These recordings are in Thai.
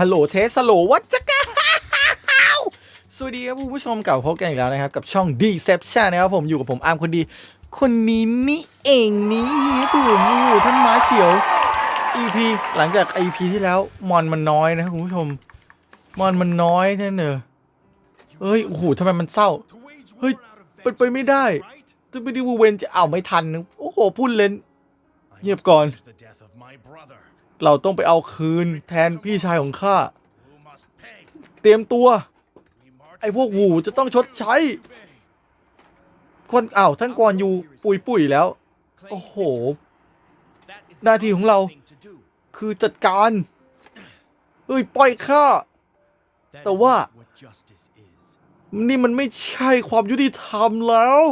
ฮัลโหลเทสฮัลโหลวัจะก้าสวัสดีครับผู้ชมเก่าพบกันอีกแล้วนะครับ กับช่อง Deception นะครับผมอยู่กับผมอาร์มคนดี คนนี้นี่เองนี่ผมอยู่ท่านม้าเขียว EP หลังจาก EP ที่แล้วมอนมันน้อยนะครับคุณผู้ชม มอนมันน้อยแน่เนอะเฮ้ยโอ้โหทำไมมันเศร้า เฮ้ยเป็นไปไม่ได้จะไม่ด้วูเวนจะเอาไม่ทัน โอ้โหพูดเล่นเงียบก่อน เราต้องไปเอาคืนแทนพี่ชายของข้า เตรียมตัว ไอ้พวกหูจะต้องชดใช้ คนอ้าวท่านกวนอยู่ปุยปุยแล้ว โอ้โห หน้าที่ของเรา คือจัดการเฮ้ย ปล่อยข้า แต่ว่า นี่มันไม่ใช่ความยุติธรรมแล้ว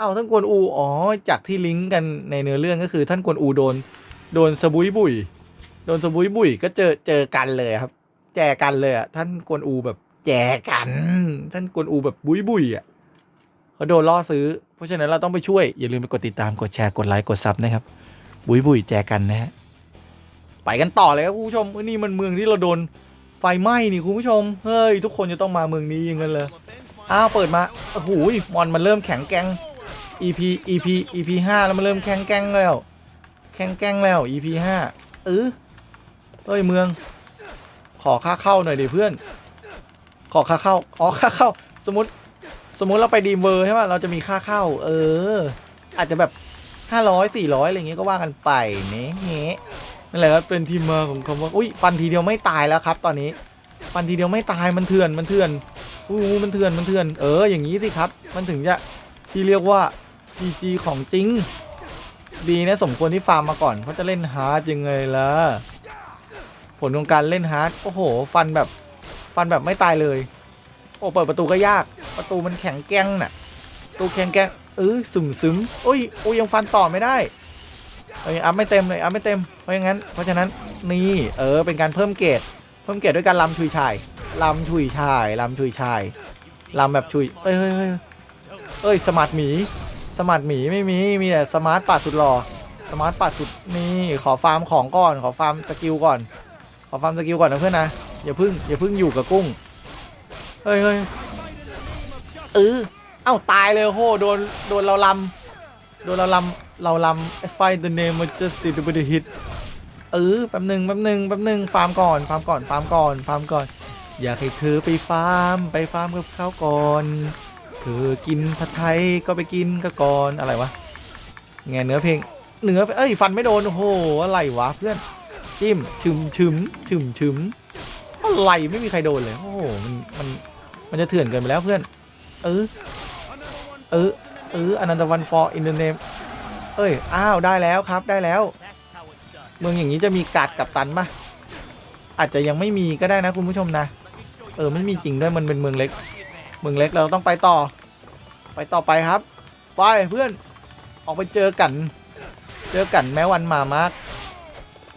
อ้าวท่านกวนอู อ๋อ จากที่ลิงก์กันในเนื้อเรื่องก็คือท่านกวนอูโดน โดนสบุยบุยโดนสบุยบุยก็เจอเจอกันเลยครับ แจกันเลยอะท่านกวนอูแบบแจกัน ท่านกวนอูแบบบุยบุยอะเขาโดนล่อซื้อ เพราะฉะนั้นเราต้องไปช่วย อย่าลืมไปกดติดตามกดแชร์กดไลค์กดซับนะครับ บุยบุยแจกันนะฮะไปกันต่อเลยครับคุณผู้ชมเฮ้ยนี่มันเมืองที่เราโดนไฟไหม้นี่คุณผู้ชมเฮ้ยทุกคนจะต้องมาเมืองนี้อยังไงเลยอ้าวเปิดมาโอ้โหมอนมันเริ่มแข็งแกง EP EP EP ห้าแล้วมันเริ่มแข็งแกงแล้ว แข็งแกร่งแล้ว EP ห้าเออเฮ้ยเมือง ขอค่าเข้าหน่อยดิเพื่อน ขอค่าเข้า อ๋อค่าเข้า สมมติ สมมติเราไปดีเวอร์ใช่ป่ะ เราจะมีค่าเข้า เออ อาจจะแบบห้าร้อยสี่ร้อยอะไรเงี้ยก็ว่ากันไปเนี้เงี้นั่นแหละครับเป็นที่มาของคำว่า อุ้ยฟันทีเดียวไม่ตายแล้วครับ ตอนนี้ ฟันทีเดียวไม่ตายมันเถื่อนมันเถื่อนอู้มันเถื่อนมันเถื่อน เอออย่างนี้สิครับ มันถึงจะที่เรียกว่า PG ของจริง ดีนะสมควรที่ฟาร์มมาก่อนเพราจะเล่นฮาร์ดยังไงล่ะผลของการเล่นฮาร์ดโอ้โห ฟันแบบฟันแบบไม่ตายเลย โอ้เปิดประตูก็ยาก ประตูมันแข็งแกร่งน่ะประตูแข็งแกร่งเออสึมซึมโอ้ยโอ้ยยังฟันต่อไม่ได้เอ้ยอัพไม่เต็มเลยอัพไม่เต็มเพราะงั้น เพราะฉะนั้นนี่เออเป็นการเพิ่มเกรดเพิ่มเกรดด้วยการลำชุยชายลำชุยชายลำชุยชายลำแบบชุยเอ้ยเฮ้ยเฮ้ยเอ้ยสมาร์ทหมี สมาร์ทหมีไม่มี มีแต่สมาร์ทปัดสุดหล่อ สมาร์ทปัดสุดนี่ขอฟาร์มของก่อน ขอฟาร์มสกิลก่อน ขอฟาร์มสกิลก่อนนะเพื่อนนะ อย่าพึ่ง อย่าพึ่งอยู่กับกุ้ง เฮ้ยเฮ้ยเออเอ้าตายเลยโหโดน โดนเราลำโดนเราลำเราลำ find the name of justice with the hit เออแป๊บหนึ่งแป๊บหนึ่งแป๊บหนึ่งฟาร์มก่อน ฟาร์มก่อน ฟาร์มก่อน ฟาร์มก่อน อยากให้เธอไปฟาร์ม ไปฟาร์มกับเขาก่อน เธอกินผัดไทยก็ไปกินก็ก่อนอะไรวะไงเนื้อเพลงเนื้อเอ้ยฟันไม่โดนโอ้โหอะไรวะเพื่อนจิ้มชึมชึมชึมชึมอะไรไม่มีใครโดนเลยโอ้โหมันมันมันจะเถื่อนเกินไปแล้วเพื่อน เออเออเอออนันตวันฟอร์อินเดเนมเอ้ยอ้าวได้แล้วครับได้แล้ว เมืองอย่างนี้จะมีการ์ดกับตันปะอาจจะยังไม่มีก็ได้นะคุณผู้ชมนะ เออไม่มีจริงด้วยมันเป็นเมืองเล็ก มืองเล็กเราต้องไปต่อ ไปต่อไปครับ ไปเพื่อน ออกไปเจอกัน เจอกันแม้วันมามาก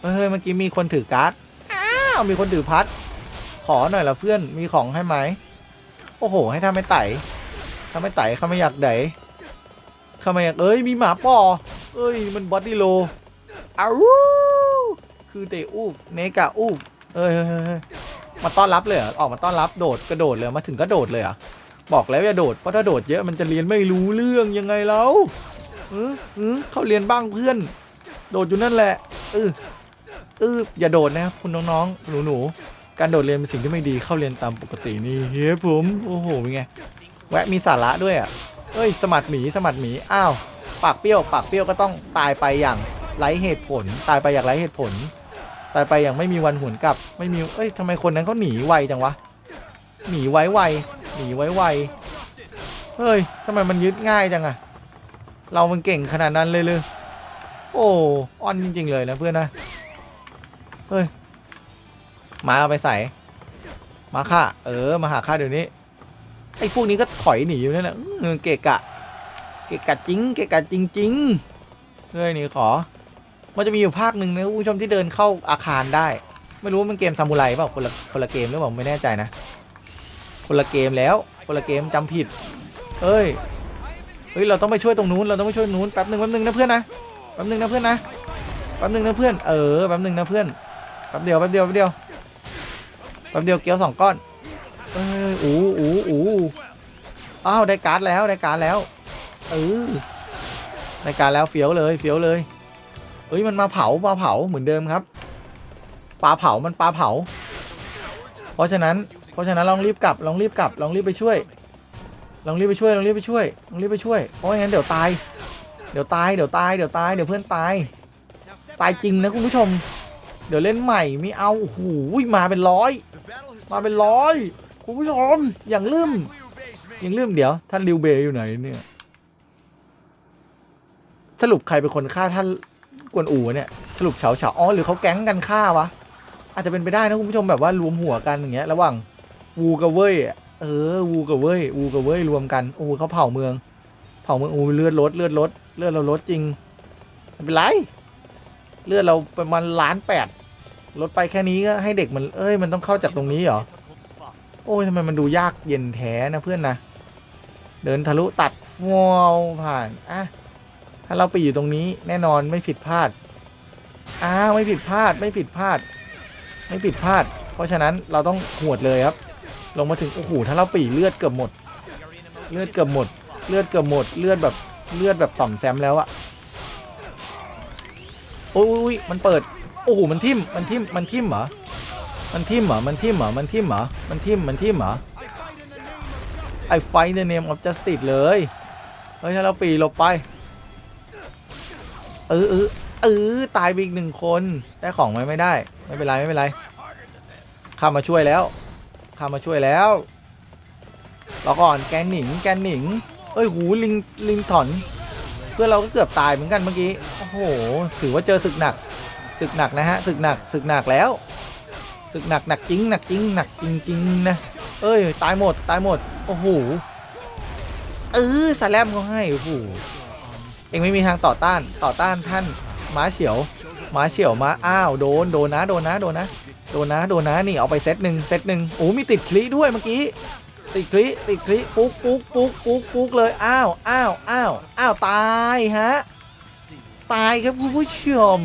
เฮ้ยเมื่อกี้มีคนถือการ์ด อ้าว มีคนถือพัด ขอหน่อยละเพื่อน มีของให้ไหม โอ้โห ให้ทำไม่ไต่ทำไม่ไต่เขาไม่อยากไดเขาไม่อยาก เอ้ย มีหมาป่อ เอ้ย มันบอดี้โลอ้าวคือเตอูฟเนกาอูฟเฮ้ยเฮ้ยเฮ้ยเฮ้ยมาต้อนรับเลยออกมาต้อนรับโดดกระโดดเลยมาถึงก็โดดเลยอะ บอกแล้วอย่าโดดเพราะถ้าโดดเยอะมันจะเรียนไม่รู้เรื่องยังไงแล้วเออเออเข้าเรียนบ้างเพื่อน โดดอยู่นั่นแหละเออเอออย่าโดดนะครับคุณน้องๆหนูๆการโดดเรียนเป็นสิ่งที่ไม่ดีเข้าเรียนตามปกตินี่เฮ้ยผมโอ้โหเป็นไงแวะมีสาระด้วยอะเอ้ย สมัดหมีสมัดหมีอ้าวปากเปรี้ยวปากเปรี้ยวก็ต้องตายไปอย่างไร้เหตุผล ตายไปอย่างไร้เหตุผล ตายไปอย่างไม่มีวันหวนกลับ ไม่มีเอ้ยทำไมคนนั้นเขาหนีไวจังวะหนีไวไว หนีไว้ไวเฮ้ยทำไมมันยึดง่ายจังอะเรามันเก่งขนาดนั้นเลยเลยโอ้อ่อนจริง ๆ เลยนะเพื่อนนะเฮ้ยมาเอาไปใส่มาค่ะ เออมาหาข้าเดี๋ยวนี้ไอ้พวกนี้ก็ถอยหนีอยู่นั่นแหละเกะกะ เกะกะจริง เกะกะจริงๆเฮ้ยนี่ขอ มันจะมีอยู่ภาคหนึ่งนะผู้ชมที่เดินเข้าอาคารได้ ไม่รู้ว่ามันเกมซามูไรเปล่าคนละคนละเกมหรือเปล่าไม่แน่ใจนะ คนละเกมแล้ว คนละเกมจำผิด เอ้ย เฮ้ย เราต้องไปช่วยตรงนู้น เราต้องไปช่วยนู้น แป๊บหนึ่งแป๊บหนึ่งนะเพื่อนนะ แป๊บหนึ่งนะเพื่อนนะ แป๊บหนึ่งนะเพื่อน เออ แป๊บหนึ่งนะเพื่อน แป๊บเดียวแป๊บเดียวแป๊บเดียว แป๊บเดียวเกี๊ยวสองก้อน เอ้ยอู้อู้อู้อ้าวได้การ์ดแล้วได้การ์ดแล้ว เออได้การ์ดแล้วเฟี้ยวเลยเฟี้ยวเลยเอ้ยมันมาเผามาเผาเหมือนเดิมครับปลาเผามันปลาเผา เพราะฉะนั้น ราะฉะนั้นลองรีบกลับลองรีบกลับลองรีบไปช่วยลองรีบไปช่วยลองรีบไปช่วยลองรีบไปช่วยเพราะไม่งั้นเดี๋ยวตายเดี๋ยวตายเดี๋ยวตายเดี๋ยวตายเดี๋ยวเพื่อนตายตายจริงนะคุณผู้ชม เดี๋ยวเล่นใหม่ไม่เอาโอ้โหมาเป็นร้อยมาเป็นร้อยคุณผู้ชมอย่างลืมอย่างลืมเดี๋ยว ท่านริวเบย์อยู่ไหนเนี่ยสรุปใครเป็นคนฆ่าท่านกวนอูเนี่ยสรุปเฉาเฉาอ๋อหรือเขาแก๊งกันฆ่าวะ อาจจะเป็นไปได้นะคุณผู้ชมแบบว่ารวมหัวกันอย่างเงี้ยระหว่าง วูกับเว่ยเออวูกับเว่ยวูกับเว่ยรวมกันโอ้เขาเผาเมือง เผาเมืองโอ้เลือดลดเลือดลดเลือดเราลดจริงไม่เป็นไรเลือดเราประมาณล้านแปดลดไปแค่นี้ก็ให้เด็กมันเอ้ยมันต้องเข้าจากตรงนี้เหรอโอ้ยทำไมมันดูยากเย็นแท้นะเพื่อนนะเดินทะลุตัดวอลผ่านอะถ้าเราไปอยู่ตรงนี้แน่นอนไม่ผิดพลาดอ้าวไม่ผิดพลาดไม่ผิดพลาด ไม่ผิดพลาด เพราะฉะนั้นเราต้องหวดเลยครับ ลงมาถึงโอ้โหถ้าเราปีเลือดเกือบหมด เลือดเกือบหมด เลือดเกือบหมด เลือดแบบเลือดแบบต่อมแซมแล้วอะโอ้ยมันเปิด โอ้โหมันทิ่มมันทิ่มมันทิ่มเหรอมันทิ่มเหรอมันทิ่มเหรอมันทิ่มเหรอมันทิ่มมันทิ่มเหรอไอ้ไฟในเนมออฟจัสติสเลยเฮ้ยถ้าเราปีหลบไปเออเออเออตายไปอีกหนึ่งคนได้ของไหมไม่ได้ ไม่เป็นไรไม่เป็นไรข้ามาช่วยแล้ว ข้ามาช่วยแล้วรอก่อนแกนหนิงแกนหนิง เอ้ยหูลิงลิงถอน เพื่อนเราก็เกือบตายเหมือนกันเมื่อกี้โอ้โหถือว่าเจอศึกหนักศึกหนักนะฮะศึกหนักศึกหนักแล้วศึกหนักหนักจริงหนักจริงหนักจริงจริงนะเอ้ยตายหมดตายหมดโอ้โหเออสแลมเขาให้โอ้โหเองไม่มีทางต่อต้านต่อต้านท่านม้าเฉียวม้าเฉียวม้าอ้าวโดนโดนนะโดนนะโดนนะ โดนนะโดนนะนี่เอาไปเซตหนึ่งเซตหนึ่งโอ้มีติดคลิด้วยเมื่อกี้ติดคลิติดคลิปุ๊กปุ๊กปุ๊กปุ๊กปุ๊กเลยอ้าวอ้าวอ้าวอ้าวตายฮะตายครับคุณผู้ชม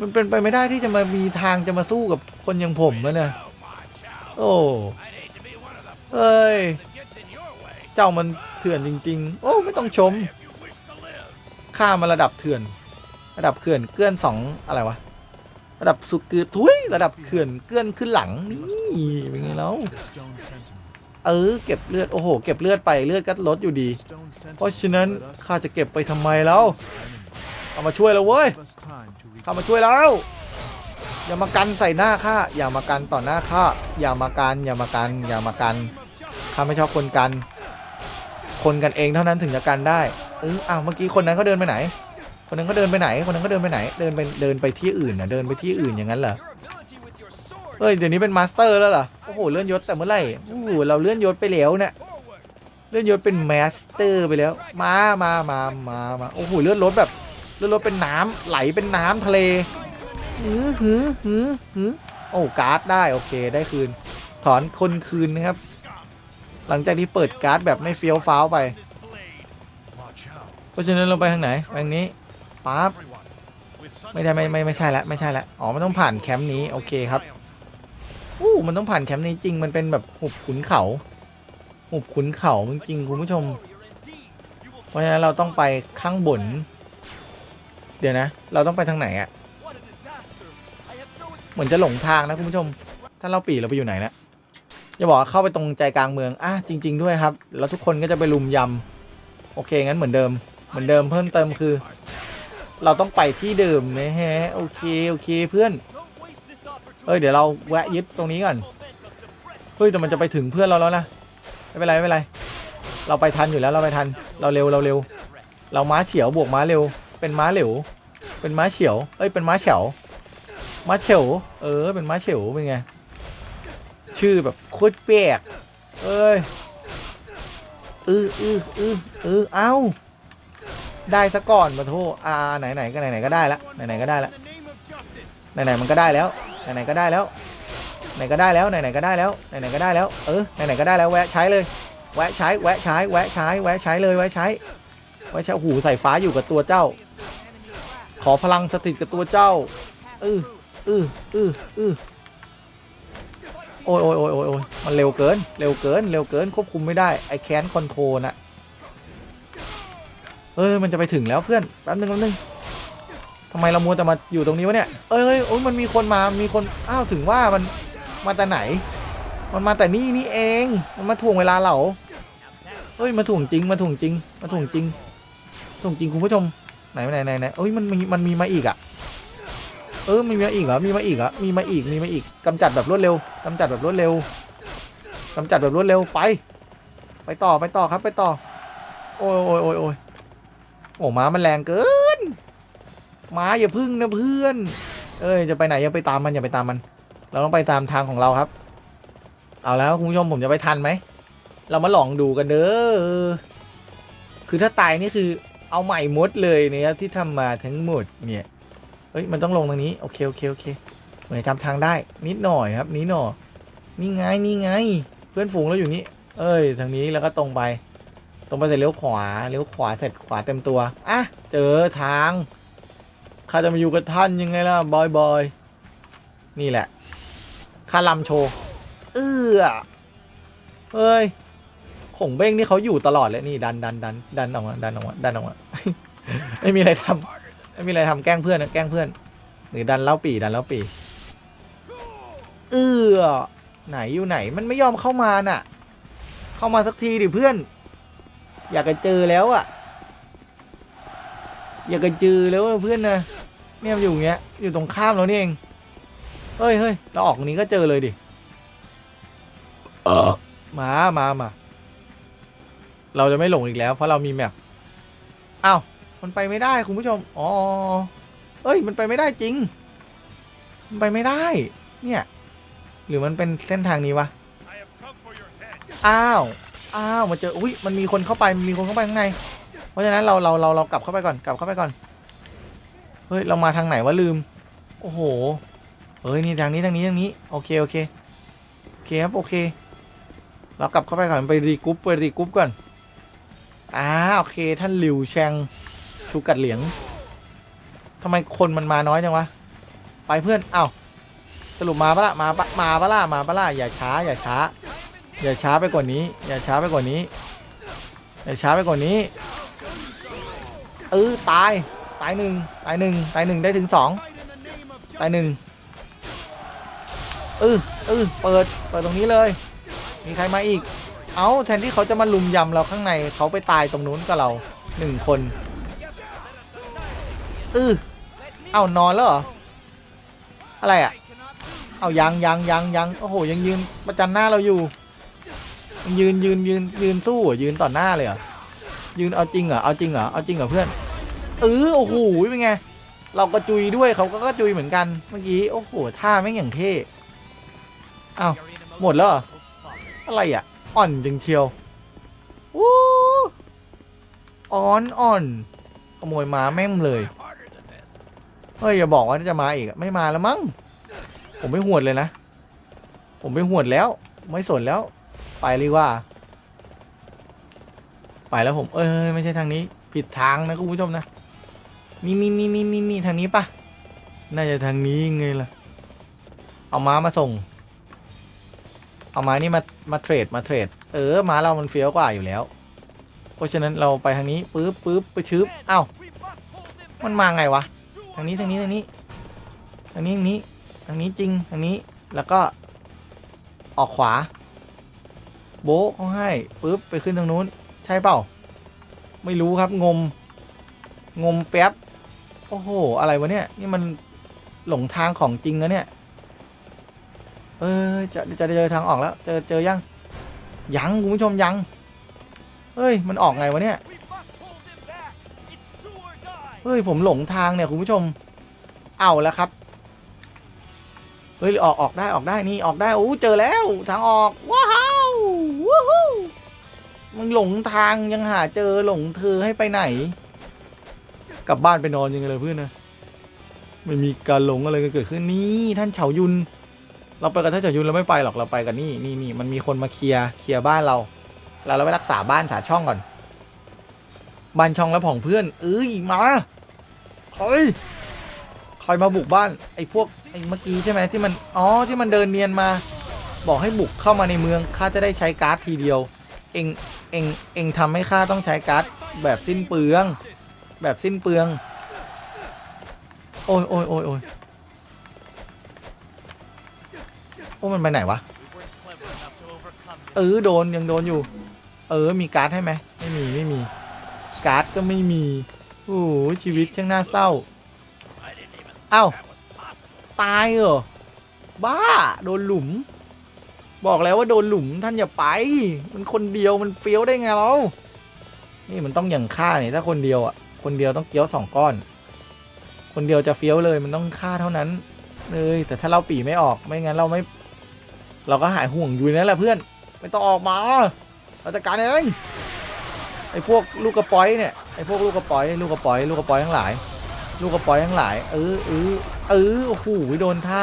มันเป็นไปไม่ได้ที่จะมามีทางจะมาสู้กับคนอย่างผมนะเนี่ยโอ้เฮ้ยเจ้ามันเถื่อนจริง ๆ โอ้ไม่ต้องชมข้ามาระดับเถื่อน ระดับเขื่อนเกื้อนสองอะไรวะ ระดับสุดคือทุยระดับเขื่อนเกื้อนขึ้นหลังนี่เป็นไงแล้วเออเก็บเลือดโอ้โห เก็บเลือดไปเลือดก็ลดอยู่ดี เพราะฉะนั้นข้าจะเก็บไปทำไมแล้วเอามาช่วยแล้วเว้ยเข้ามาช่วยแล้วอย่ามากันใส่หน้าข้าอย่ามากันต่อหน้าข้าอย่ามากันอย่ามากันอย่ามากันข้าไม่ชอบคนกัน คนกันเองเท่านั้นถึงจะกันได้เอออ้าวเมื่อกี้คนนั้นเขาเดินไปไหน คนนั้นเขาเดินไปไหน คนนั้นเขาเดินไปไหน เดินไปเดินไปที่อื่นนะเดินไปที่อื่นอย่างนั้นเหรอเฮ้ยเดี๋ยวนี้เป็นมาสเตอร์แล้วเหรอโอ้โหเลื่อนยศแต่เมื่อไหร่โอ้โหเราเลื่อนยศไปแล้วเนี่ยเลื่อนยศเป็นมาสเตอร์ไปแล้ว มามามามามาโอ้โหเลื่อนรถแบบเลื่อนรถเป็นน้ำไหลเป็นน้ำทะเลหือหือหือหือโอ้การ์ดได้โอเคได้คืน ถอนคนคืนนะครับ หลังจากที่เปิดการ์ดแบบไม่เฟี้ยวฟ้าวไป เพราะฉะนั้นเราไปทางไหนทางนี้ ปั๊บไม่ได้ไม่ไม่ไม่ใช่ละไม่ใช่ละอ๋อมันต้องผ่านแคมป์นี้โอเคครับอู้มันต้องผ่านแคมป์นี้จริงมันเป็นแบบหุบขุนเขาหุบขุนเขาจริงคุณผู้ชม เพราะฉะนั้นเราต้องไปข้างบน เดี๋ยวนะ เราต้องไปทางไหนอะเหมือนจะหลงทางนะคุณผู้ชม ถ้าเราปีเราไปอยู่ไหนแล้วอย่าบอกว่าเข้าไปตรงใจกลางเมืองอะจริง ๆ ด้วยครับ แล้วทุกคนก็จะไปลุมยำโอเคงั้นเหมือนเดิม เหมือนเดิมเพิ่มเติมคือ เราต้องไปที่เดิมนะฮะโอเคโอเคเพื่อนเอ้ยเดี๋ยวเราแวะยึดตรงนี้ก่อนเฮ้ยแต่มันจะไปถึงเพื่อนเราแล้วนะไม่เป็นไรไม่เป็นไร เราไปทันอยู่แล้วเราไปทันเราเร็วเราเร็ว เราม้าเฉียวบวกม้าเร็ว เป็นม้าเร็วเป็นม้าเฉียวเอ้ยเป็นม้าเฉียวม้าเฉียวเออเป็นม้าเฉียวเป็นไงชื่อแบบโคตรแปลกเอ้ยเออเออเออเออเอ้า ได้ซะก่อนมาโทอ่าไหนไหนก็ไหนไหนก็ได้ละไหนไหนก็ได้ละไหนไหนมันก็ได้แล้วไหนไหนก็ได้แล้วไหนก็ได้แล้วไหนไหนก็ได้แล้วไหนไหนก็ได้แล้วเออไหนไหนก็ได้แล้วแวะใช้เลยแวะใช้แวะใช้แวะใช้แวะใช้เลยแวะใช้แวะใช้หูใส่ฟ้าอยู่กับตัวเจ้า ขอพลังสถิตกับตัวเจ้าเออเออเออเออโอ้ยโอ้ยโอ้ยโอ้ยโอ้ยมันเร็วเกิน เร็วเกิน เร็วเกิน ควบคุมไม่ได้ ไอแคนคอนโทรน่ะ เอ้ยมันจะไปถึงแล้วเพื่อนแป๊บนึงแป๊บนึงทำไมเรามัวแต่มาอยู่ตรงนี้วะเนี่ยเอ้ยเอ้ยโอ้ยมันมีคนมา มีคน อ้าว ถึงว่ามันมาแต่ไหน มันมาแต่นี่นี่เอง มันมาถ่วงเวลาเราเฮ้ย มาถ่วงจริง มาถ่วงจริง มาถ่วงจริงถ่วงจริงคุณผู้ชม ไหนไหนไหนไหนเอ้ย มันมี มันมีมาอีกอะ เออ มีมาอีกเหรอ มีมาอีกเหรอ มีมาอีก มีมาอีกกำจัดแบบรวดเร็วกำจัดแบบรวดเร็วกำจัดแบบรวดเร็ว ไป ไปต่อ ไปต่อครับ ไปต่อ โอ้ยโอ้ยโอ้ย โอ้ม้ามันแรงเกินม้าอย่าพึ่งนะเพื่อน เอ้ยจะไปไหนอย่าไปตามมันอย่าไปตามมัน เราต้องไปตามทางของเราครับ เอาแล้วคุณผู้ชมผมจะไปทันไหมเรามาลองดูกันเด้อคือถ้าตายนี่คือเอาใหม่หมดเลยเนี่ยที่ทำมาทั้งหมดเนี่ยเฮ้ยมันต้องลงทางนี้โอเคโอเคโอเคเหมือนจำทางได้นิดหน่อยครับนิดหน่อยนี่ไงนี่ไง เพื่อนฝูงเราอยู่นี่เอ้ยทางนี้แล้วก็ตรงไป ตรงไปเสร็จเลี้ยวขวาเลี้ยวขวาเสร็จขวาเต็มตัวอะเจอทางข้าจะมาอยู่กับท่านยังไงล่ะบอยบอยนี่แหละข้าลำโชว์เอื้อเฮ้ยขงเบ้งนี่เขาอยู่ตลอดเลยนี่ดันดันดันดันออกมาดันออกมาดันออกมาไม่มีอะไรทำไม่มีอะไรทำแกล้งเพื่อนนะแกล้งเพื่อน หรือดันเล้าปีดันเล้าปีเออไหนอยู่ไหนมันไม่ยอมเข้ามาน่ะ เข้ามาสักทีดิเพื่อน อยากจะเจอแล้วอะอยากจะเจอแล้วอะเพื่อนนะเนี่ยมันอยู่อย่างเงี้ยอยู่ตรงข้ามเรานี่เองเฮ้ยเฮ้ยเราออกตรงนี้ก็เจอเลยดิมามามาเราจะไม่หลงอีกแล้ว เพราะเรามีแมปอ้าวมันไปไม่ได้คุณผู้ชมอ๋อเอ้ย มันไปไม่ได้จริง มันไปไม่ได้ เนี่ย หรือมันเป็นเส้นทางนี้วะ I have come for your head. อ้าว อ้าวมาเจออุ้ยมันมีคนเข้าไปมันมีคนเข้าไปข้างใน เพราะฉะนั้นเราเราเราเรากลับเข้าไปก่อนกลับเข้าไปก่อนเฮ้ยเรามาทางไหนวะลืม โอ้โหเฮ้ยนี่ทางนี้ทางนี้ทางนี้โอเคโอเคโอเคครับโอเค เรากลับเข้าไปก่อนไปรีกรุ๊ปไปรีกรุ๊ปก่อนอ่าโอเคท่านหลิวแชงชูกัดเหลียงทำไมคนมันมาน้อยจังวะไปเพื่อนเอ้าสรุปมาปะละมาปะมาปะละมาปะละอย่าช้าอย่าช้า อย่าช้าไปกว่านี้ อย่าช้าไปกว่านี้ อย่าช้าไปกว่านี้เออตาย ตายหนึ่งตายหนึ่งตายหนึ่งได้ถึงสองตายหนึ่งเออเออเปิด เปิดตรงนี้เลย มีใครมาอีก เอาแทนที่เขาจะมาลุมยำเราข้างในเขาไปตายตรงนู้นกับเราหนึ่งคนเออเอานอนแล้วเหรอ อะไรอะ เอายังยังยังยังโอ้โห ยังยืนประจันหน้าเราอยู่ ยืนยืนยืนยืนสู้ยืนต่อหน้าเลยเหรอยืนเอาจริงเหรอเอาจริงเหรอเอาจริงเหรอเพื่อนเออโอ้โหเป็นไงเราก็จุยด้วยเขาก็กระจุยเหมือนกันเมื่อกี้โอ้โหท่าแม่งอย่างเท่อ้าวหมดแล้วอะไรอะ อ่อนจึงเชียววู้อ่อนอ่อนขโมยมาแม่งเลยเฮ้ยอย่าบอกว่าจะมาอีกไม่มาแล้วมั้งผมไม่หวดเลยนะ ผมไม่หวดแล้ว ไม่สนแล้ว ไปเลยว่า ไปแล้วผมเอ้ยไม่ใช่ทางนี้ ผิดทางนะคุณผู้ชมนะนี่นี่นี่นี่นี่นี่ทางนี้ปะน่าจะทางนี้ไงล่ะ เอาม้ามาส่ง เอาม้านี่มามาเทรดมาเทรด เออม้าเรามันเฟี้ยวกว่าอยู่แล้ว เพราะฉะนั้นเราไปทางนี้ปึ๊บปึ๊บไปชึบอ้าวมันมาไงวะทางนี้ทางนี้ทางนี้ทางนี้ทางนี้ทางนี้จริงทางนี้แล้วก็ออกขวา โบ๊ะเขาให้ปุ๊บไปขึ้นทางนู้น ใช่เปล่า ไม่รู้ครับงม งมแป๊บ โอ้โห อะไรวะเนี่ย นี่มันหลงทางของจริงนะเนี่ย เออจะจะเจอทางออกแล้ว เจอเจอยัง ยังคุณผู้ชมยัง เฮ้ย มันออกไงวะเนี่ย เฮ้ย ผมหลงทางเนี่ยคุณผู้ชม เอาแล้วครับ เฮ้ย ออกออกได้ออกได้นี่ออกได้โอ้เจอแล้วทางออกว้า มึงหลงทางยังหาเจอหลงเธอให้ไปไหน กลับบ้านไปนอนยังไงเลยเพื่อนนะไม่มีการหลงอะไรกันเกิดขึ้นนี่ท่านเฉายุน เราไปกับท่านเฉายุนเราไม่ไปหรอกเราไปกันนี่นี่นี่มันมีคนมาเคลียร์เคลียร์บ้านเรา เราเราไปรักษาบ้านฉาช่องก่อน บ้านช่องแล้วผ่องเพื่อน เอ้ยมาเฮ้ยใครมาบุกบ้านไอ้พวกไอ้เมื่อกี้ใช่ไหมที่มันอ๋อที่มันเดินเนียนมา บอกให้บุกเข้ามาในเมืองข้าจะได้ใช้การ์ดทีเดียว เอง เองเองทำให้ข้าต้องใช้การ์ดแบบสิ้นเปลือง แบบสิ้นเปลือง โอ้ยโอ้ยโอ้ยโอ้ยโอ้มันไปไหนวะ เออโดนยังโดนอยู่ เออมีการ์ดให้ไหมไม่มีไม่มี การ์ดก็ไม่มีโอ้ชีวิตช่างน่าเศร้า I didn't even think Ow. that was possible. ตายเหรอบ้า โดนหลุม บอกแล้วว่าโดนหลุมท่านอย่าไป มันคนเดียวมันเฟี้ยวได้ไงเรา นี่มันต้องอย่างฆ่าเนี่ยถ้าคนเดียวอะ คนเดียวต้องเกี้ยวสองก้อน คนเดียวจะเฟี้ยวเลยมันต้องฆ่าเท่านั้น เลย แต่ถ้าเราปีไม่ออกไม่งั้นเราไม่ เราก็หายห่วงอยู่นั่นแหละเพื่อน ไม่ต้องออกมาเราจัดการเองไอ้พวกลูกกระป๋อยเนี่ยไอ้พวกลูกกระป๋อยลูกกระป๋อยลูกกระป๋อยทั้งหลาย ลูกกระป๋อยทั้งหลาย เออเออเออโอ้โหโดนท่า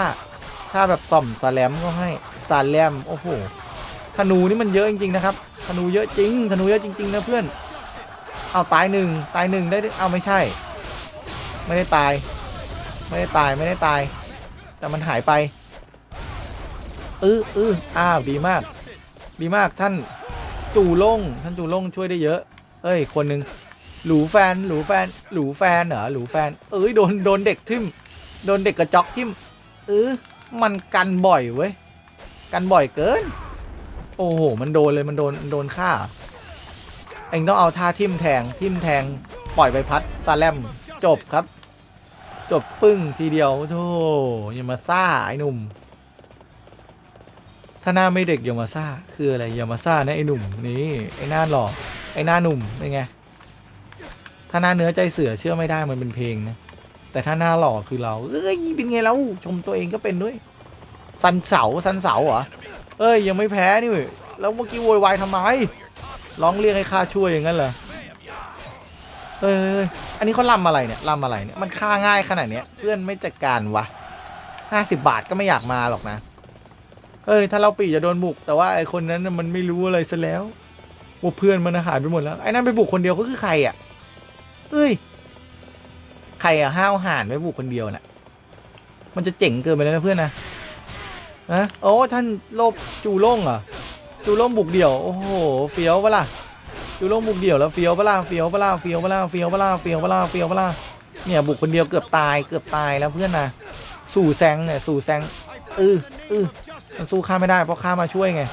ท่าแบบส่อมสแลมก็ให้ สแลมโอ้โหธนูนี่มันเยอะจริงๆนะครับธนูเยอะจริงธนูเยอะจริงๆนะเพื่อนเอาตายหนึ่งตายหนึ่งได้เอาไม่ใช่ ไม่ได้ตาย ไม่ได้ตายไม่ได้ตาย แต่มันหายไปเออเอออ้าวดีมาก ดีมากท่านจู่ลงท่านจู่ลงช่วยได้เยอะ เอ้ย คนหนึ่งหลูแฟนหลูแฟนหลูแฟนเหรอหลูแฟน เอ้ยโดนโดนเด็กทิมโดนเด็กกระจอกทิมเออมันกันบ่อยเว้ย กันบ่อยเกิน โอ้โห มันโดนเลยมันโดนมันโดนฆ่า เองต้องเอาท่าทิมแทงทิมแทงปล่อยใบพัดซาแลมจบครับ จบปึ้งทีเดียวโธ่อย่ามาซ่าไอ้หนุ่ม ถ้าหน้าไม่เด็กอย่ามาซ่าคืออะไรอย่ามาซ่านะไอ้หนุ่มนี่ไอ้หน้าหล่อไอ้หน้าหนุ่มเป็นไงถ้าหน้าเนื้อใจเสือเชื่อไม่ได้มันเป็นเพลงนะแต่ถ้าหน้าหล่อคือเราเอ้ยเป็นไงแล้วชมตัวเองก็เป็นด้วย สันเสาสันเสาเหรอเอ้ยยังไม่แพ้นี่แล้วเมื่อกี้โวยวายทำไมร้องเรียกให้ข้าช่วยอย่างนั้นเหรอเอ้ยอันนี้เขาลำอะไรเนี่ยลำอะไรเนี่ยมันฆ่าง่ายขนาดเนี้ยเพื่อนไม่จัดการวะห้าสิบาทก็ไม่อยากมาหรอกนะเอ้ยถ้าเราปีจะโดนบุก แต่ว่าไอคนนั้นมันไม่รู้อะไรซะแล้วว่าเพื่อนมันหายไปหมดแล้วไอ้นั่นไปบุกคนเดียวก็คือใครอะเอ้ยใครอะห้าวห่านไปบุกคนเดียวน่ะ มันจะเจ๋งเกินไปแล้วนะเพื่อนนะ นะโอ้ท่านโลบจูโล่งเหรอจูโล่งบุกเดี่ยวโอ้โหเฟี้ยวปะล่ะจูโล่งบุกเดี่ยวแล้วเฟี้ยวปะล่ะเฟี้ยวปะล่ะเฟี้ยวปะล่ะเฟี้ยวปะล่ะเฟี้ยวปะล่ะเฟี้ยวปะล่ะเนี่ยบุกคนเดียวเกือบตายเกือบตายแล้วเพื่อนนะสู่แซงเนี่ยสู่แซงเออเออมันสู้ข้าไม่ได้เพราะข้ามาช่วยไง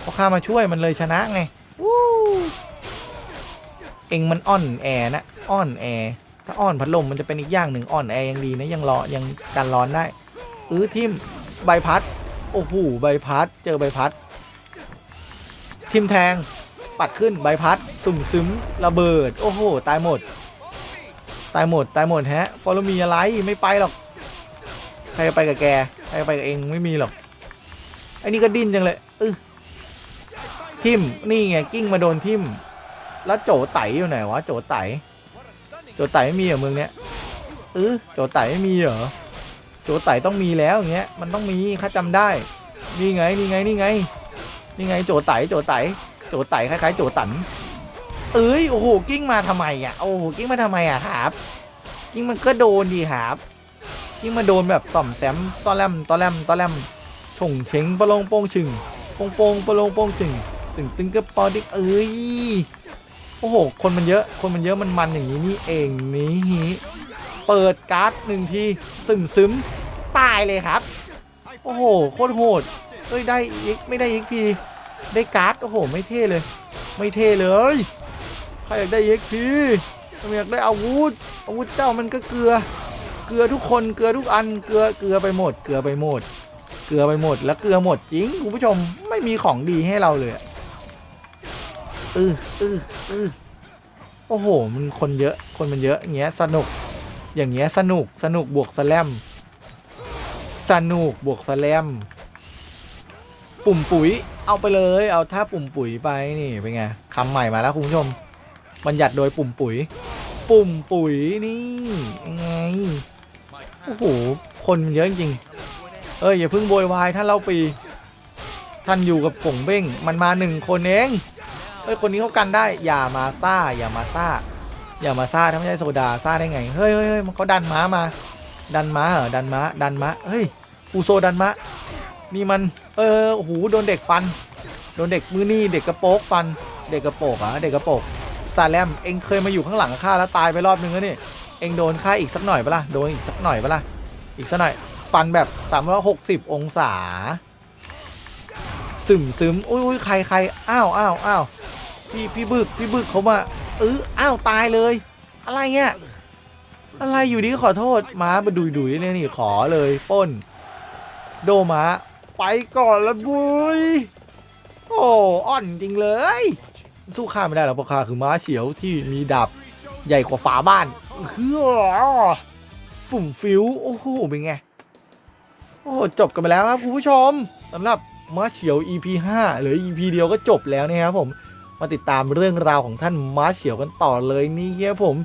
เพราะข้ามาช่วยมันเลยชนะไงวู้เองมันอ่อนแอนะอ่อนแอถ้าอ่อนพัดลมมันจะเป็นอีกอย่างหนึ่งอ่อนแอยังดีนะยังรอยังกันร้อนได้เออทิม ใบพัด โอ้โห ใบพัด เจอใบพัด ทิมแทง ปัดขึ้น ใบพัด สุ่มซึมระเบิด โอ้โห ตายหมด ตายหมด ตายหมดแฮะ ฟอลโลมีอะไร ไม่ไปหรอก ใครไปกับแก ใครไปกับเอง ไม่มีหรอก ไอ้นี่ก็ดิ้นจังเลยเออทิม นี่ไง กิ้งมาโดนทิม แล้วโจไตอยู่ไหนวะ โจไต โจไตไม่มีเหรอเมืองเนี้ยเออโจไตไม่มีเหรอ โจไตต้องมีแล้วอย่างเงี้ยมันต้องมีข้าจำได้นี่ไงนี่ไงนี่ไงนี่ไงโจไตโจไตโจไตคล้ายๆ โจตันเอ้ยโอ้โหกิ้งมาทำไมอะโอ้โหกิ้งมาทำไมอะครับ กิ้งมันก็โดนดีครับกิ้งมาโดนแบบต่อมแซมตอแลมตอแลมตอแลมฉงเฉงปะลงโป้งชึงโป้งโป้งปะลงโป้งชึงตึงตึงก็ปอดิกเอ้ยโอ้โห คนมันเยอะ คนมันเยอะมันมันอย่างนี้นี่เองนี่ เปิดการ์ดหนึ่งทีซึมซึมตายเลยครับ โอ้โหโคตรโหดเอ้ยได้อีกไม่ได้อีกพีได้การ์ดโอ้โห ไม่เท่เลย ไม่เท่เลยใครอยากได้อีกพีใครอยากได้อาวุธอาวุธเจ้ามันก็เกลือ เกลือทุกคนเกลือทุกอันเกลือเกลือไปหมด เกลือไปหมด เกลือไปหมดแล้วเกลือหมดจริงคุณผู้ชมไม่มีของดีให้เราเลยอะเออเออเออโอ้โห มันคนเยอะ คนมันเยอะอย่างเงี้ย สนุก อย่างเงี้ยสนุกสนุกบวกสแลมสนุกบวกสแลม ปุ่มปุ๋ยเอาไปเลย เอาท่าปุ่มปุ๋ยไปนี่เป็นไงคำใหม่มาแล้วคุณผู้ชม บัญญัติโดยปุ่มปุ๋ย ปุ่มปุ๋ยนี่ยังไงโอ้โหคนเยอะจริงเอ้ยอย่าเพิ่งโวยวายท่านเล่าปี ท่านอยู่กับผงเบ้ง มันมาหนึ่งคนเองเอ้ยคนนี้เขากันได้ อย่ามาซ่า อย่ามาซ่า อย่ามาซ่าถ้าไม่ใช่โซดาซ่าได้ไงเฮ้ยเฮ้ยเฮ้ยมันเขาดันม้ามา ดันม้าเหรอดันม้าดันม้าเฮ้ยอูโซดันม้านี่มันเออโอ้โหโดนเด็กฟัน โดนเด็กมือนี่เด็กกระโปรงฟัน เด็กกระโปรงอะเด็กกระโปรงซาแลมเองเคยมาอยู่ข้างหลังข้าแล้วตายไปรอบนึงแล้วนี่เองโดนข้าอีกสักหน่อยปะล่ะโดนอีกสักหน่อยปะล่ะอีกสักหน่อยฟันแบบ360 องศาซึมซึมอุ้ยอุ้ยใครใครอ้าวอ้าวอ้าวพี่พี่บึกพี่บึกเขามา เอออ้าวตายเลย อะไรเงี้ยอะไรอยู่ดีขอโทษม้ามาดุยดุยเนี่ยนี่ขอเลยป้น โดม้าไปก่อนละบุยโอ้อ่อนจริงเลย สู้ข้าไม่ได้หรอกเพราะข้าคือม้าเฉียวที่มีดาบใหญ่กว่าฝาบ้านเฮ้อฝุ่มฟิวโอ้โหเป็นไงโอ้จบกันไปแล้วครับคุณผู้ชมสำหรับม้าเฉียว EP 5หรือ EP เดียวก็จบแล้วนะครับผม มาติดตามเรื่องราวของท่านม้าเฉียวกันต่อเลยนี่เงี้ยผม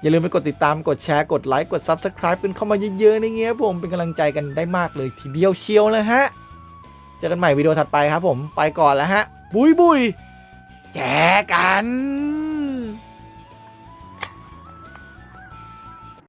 อย่าลืมไปกดติดตามกดแชร์กดไลค์กด Subscribe กันเข้ามาเยอะๆนี่เงี้ยผมเป็นกำลังใจกันได้มากเลยทีเดียวเชียวเลยฮะเจอกันใหม่วิดีโอถัดไปครับผมไปก่อนแล้วฮะบุยบุยแจกัน